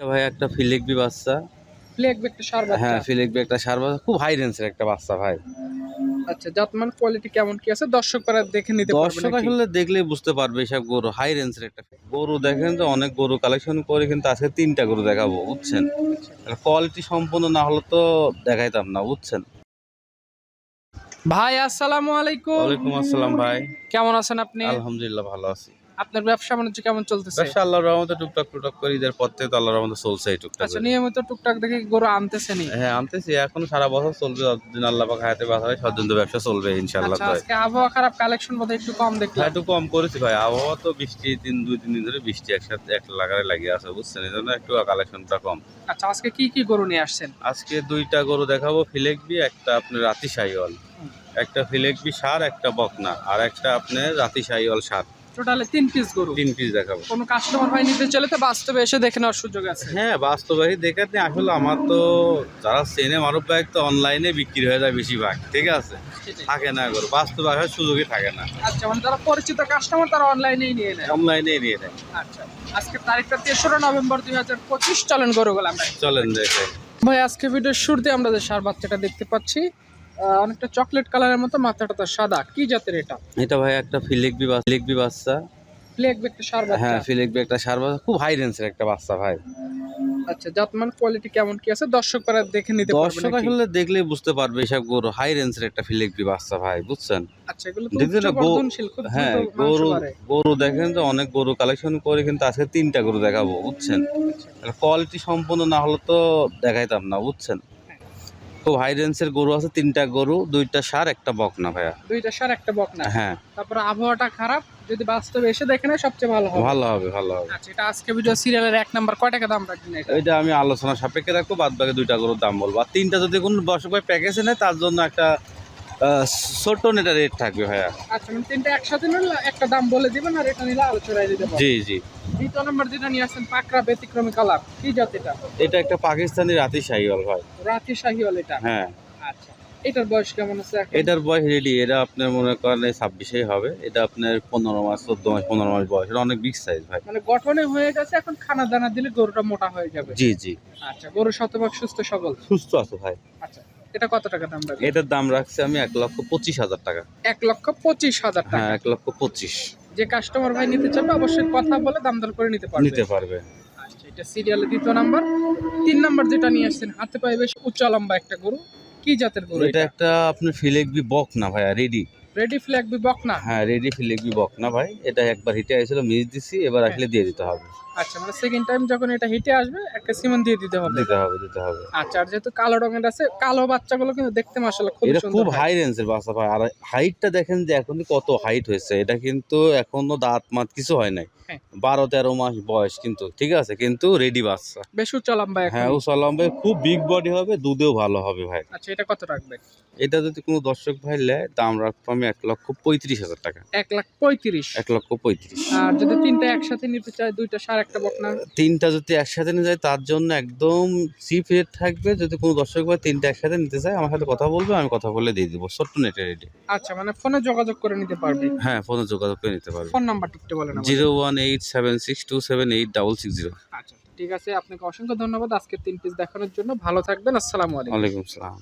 ভাই একটা ফিলেকবি বাচ্চা। একটা সার বাচ্চা। হ্যাঁ ফিলেকবি একটা সার বাচ্চা। খুব হাই রেঞ্জের একটা বাচ্চা ভাই। আচ্ছা জাতমান কোয়ালিটি কেমন কি আছে? দর্শক পারা দেখে নিতে পারবে দর্শক আসলে দেখলেই বুঝতে পারবে এসব গরু। হাই রেঞ্জের একটা গরু দেখেন যে অনেক গরু কালেকশন করে কিন্তু আজকে তিনটা গরু দেখাবো বুঝছেন? কোয়ালিটি সম্পূর্ণ না হলে তো দেখাইতাম না বুঝছেন? ভাই আসসালামু আলাইকুম। ওয়ালাইকুম আসসালাম ভাই। কেমন আছেন আপনি? আলহামদুলিল্লাহ ভালো আছি। আপনার ব্যবসা বাণিজ্য কেমন চলতেছে? ব্যবসা আল্লাহর রহমতে টুকটাক টুকটাক করে ঈদের পর থেকে তো আল্লাহর রহমতে চলছে এই টুকটাক আচ্ছা নিয়মিত টুকটাক দেখে গরু আনতেছেনি হ্যাঁ আনতেছি। এখন সারা বছর চলবে যতদিন আল্লাহ পাক হায়াতে বাঁচা হয় সদিন তো ব্যবসা চলবে ইনশাআল্লাহ আচ্ছা আজকে আবহাওয়া খারাপ কালেকশন বোধহয় একটু কম হ্যাঁ দেখলাম একটু কম করেছি ভাই। আবহাওয়া তো বৃষ্টি তিন দুই তিন দিন ধরে বৃষ্টি একসাথে এক লাগারে লাগিয়ে আছে বুঝছেন? এই জন্য একটু কালেকশনটা কম। আচ্ছা আজকে কি কি গরু নিয়ে আসছেন? আজকে দুইটা গরু দেখাবো ফিলেকবি একটা আপনার রাতি হুম। একটা ফিলেকবি সার একটা বকনা। আর একটা আপনার রাতি শাহিওয়াল সার। টোটালে তিন পিস গরু। তিন পিস দেখাবো। কোনো কাস্টমার ভাই নিতে চলে তো বাস্তবে এসে দেখে নেওয়ার সুযোগ আছে। হ্যাঁ বাস্তবাহী দেখাতে আসলে আমার তো যারা চেনে মারুফ ভাই তো অনলাইনে বিক্রি হয়ে যায় বেশিরভাগ ঠিক আছে? থাকে না গরু বাস্তব আসার সুযোগই থাকে না। আচ্ছা মানে যারা পরিচিত কাস্টমার তারা অনলাইনেই নিয়ে নেয়। অনলাইনে নিয়ে নেয়। আচ্ছা আজকে তারিখটা তেসরা নভেম্বর দুই হাজার পঁচিশ চলেন গরুগুলো আমরা। চলেন দেখে। ভাই আজকে ভিডিওর শুরুতে আমরা যে সার বাচ্চাটা দেখতে পাচ্ছি অনেকটা চকলেট কালারের মতো মাথাটা তো সাদা। কি জাতের এটা? এটা ভাই একটা ফিলেকবি ফিলেকবি বাচ্চা। ফ্লেক একটা সার বাচ্চা। হ্যাঁ ফিলেকবি একটা সার বাচ্চা। খুব হাই রেঞ্জের একটা বাচ্চা ভাই। আচ্ছা জাতমান কোয়ালিটি কেমন কি আছে? দর্শক পারা দেখে নিতে পারবে দর্শক আসলে দেখলেই বুঝতে পারবে এসব গরু হাই রেঞ্জের একটা ফিলেকবি বাচ্চা ভাই বুঝছেন? আচ্ছা এগুলো তো উচ্চবর্ধনশীল, খুব হ্যাঁ গরু গরু দেখেন যে অনেক গরু কালেকশন করে কিন্তু আজকে তিনটা গরু দেখাবো বুঝছেন? কোয়ালিটি সম্পূর্ণ না হলে তো দেখাইতাম না বুঝছেন? খুব হাই রেঞ্জের গরু আছে তিনটা গরু দুইটা সার একটা বকনা ভাইয়া। দুইটা সার একটা বকনা। হ্যাঁ। তারপরে আবহাওয়াটা খারাপ যদি বাস্তবে এসে দেখে নেয় সবচেয়ে ভালো হবে। ভালো হবে ভালো হবে। আচ্ছা এটা আজকে ভিডিও সিরিয়ালের এক নাম্বার কয় টাকা দাম রাখবেন এটা? এটা আমি আলোচনা সাপেক্ষে রাখব বাদ বাকি দুইটা গরুর দাম বলব। আর তিনটা যদি কোনো দর্শক ভাই প্যাকেজে নেয় তার জন্য একটা ছোট্ট নেটা রেট থাকবে ভাইয়া। আচ্ছা মানে তিনটা একসাথে নিলে একটা দাম বলে দিবেন আর এটা নিলে আলোচনায় দিতে জি জি। দ্বিতীয় নম্বর যেটা নিয়ে আসছেন পাকড়া ব্যতিক্রমী কালার। কি জাত এটা? এটা একটা পাকিস্তানি রাতি শাহিওয়াল ভাই। রাতি শাহিওয়াল এটা? হ্যাঁ। আচ্ছা এটার বয়স কেমন আছে এটার বয়স রেডি এটা আপনার মনে করেন ছাব্বিশেই হবে। এটা আপনার পনেরো মাস চোদ্দ মাস পনেরো মাস বয়স। এটা অনেক বিগ সাইজ ভাই। মানে গঠনে হয়ে গেছে এখন খানা দানা দিলে গরুটা মোটা হয়ে যাবে। জি জি। আচ্ছা গরু শতভাগ সুস্থ সবল। সুস্থ আছে ভাই। আচ্ছা এটা কত টাকা দাম রাখবে এটার দাম রাখছে আমি এক লক্ষ পঁচিশ হাজার টাকা। এক লক্ষ পঁচিশ হাজার টাকা। হ্যাঁ এক লক্ষ পঁচিশ। যে কাস্টমার ভাই নিতে চাবে অবশ্যই কথা বলে দাম দর করে নিতে পারবে। নিতে পারবে। আচ্ছা এটা সিরিয়ালে দ্বিতীয় নাম্বার তিন নাম্বার যেটা নিয়ে আসছেন হাতে পায়ে বেশ উচ্চ লম্বা একটা গরু। কি জাতের গরু এটা একটা আপনার ফিলেকবি বক না ভাইয়া রেডি। রেডি ফ্ল্যাগ বিবক না? হ্যাঁ রেডি ফিলেকবি বক না ভাই। এটা একবার হিটে আসছিল মিস দিছি এবার আসলে দিয়ে দিতে হবে। আচ্ছা মানে সেকেন্ড টাইম যখন এটা হিটে আসবে একটা সিমেন্ট দিয়ে দিতে হবে। দিতে হবে দিতে হবে। আচ্ছা আর যেহেতু কালো রঙের আছে কালো বাচ্চাগুলো কিন্তু দেখতে খুব সুন্দর খুব হাই রেঞ্জের বাচ্চা ভাই। আর হাইটটা দেখেন যে এখন কত হাইট হয়েছে। এটা কিন্তু এখনও দাঁত মাত কিছু হয় নাই। হ্যাঁ। বারো তেরো মাস বয়স কিন্তু ঠিক আছে? কিন্তু রেডি বাচ্চা। বেশ উচ্চ লম্বা হ্যাঁ সালামবে খুব বিগ বডি হবে দুধেও ভালো হবে ভাই। আচ্ছা এটা কত রাখবে? এটা যদি কোনো দর্শক ভাই নেয় দাম রাখব আমি এক লক্ষ পঁয়ত্রিশ হাজার টাকা। এক লাখ পঁয়ত্রিশ। এক লক্ষ পঁয়ত্রিশ। আর যদি তিনটা একসাথে নিতে চায় দুইটা সার একটা বকনা তিনটা যদি একসাথে নিয়ে যায় তার জন্য একদম চিপ রেট থাকবে। যদি কোনো দর্শক ভাই তিনটা একসাথে নিতে চায় আমার সাথে কথা বলবে আমি কথা বলে দিয়ে দিব। ছোট্ট নেটে রেডি। আচ্ছা মানে ফোনে যোগাযোগ করে নিতে পারবে? হ্যাঁ ফোনে যোগাযোগ করে নিতে পারবে। ফোন নাম্বারটা একটু বলেন। Zero one eight seven six two seven eight double six zero. আচ্ছা ঠিক আছে আপনাকে অসংখ্য ধন্যবাদ আজকে তিন পিস দেখানোর জন্য। ভালো থাকবেন আসসালামু আলাইকুম। ওয়ালাইকুম সালাম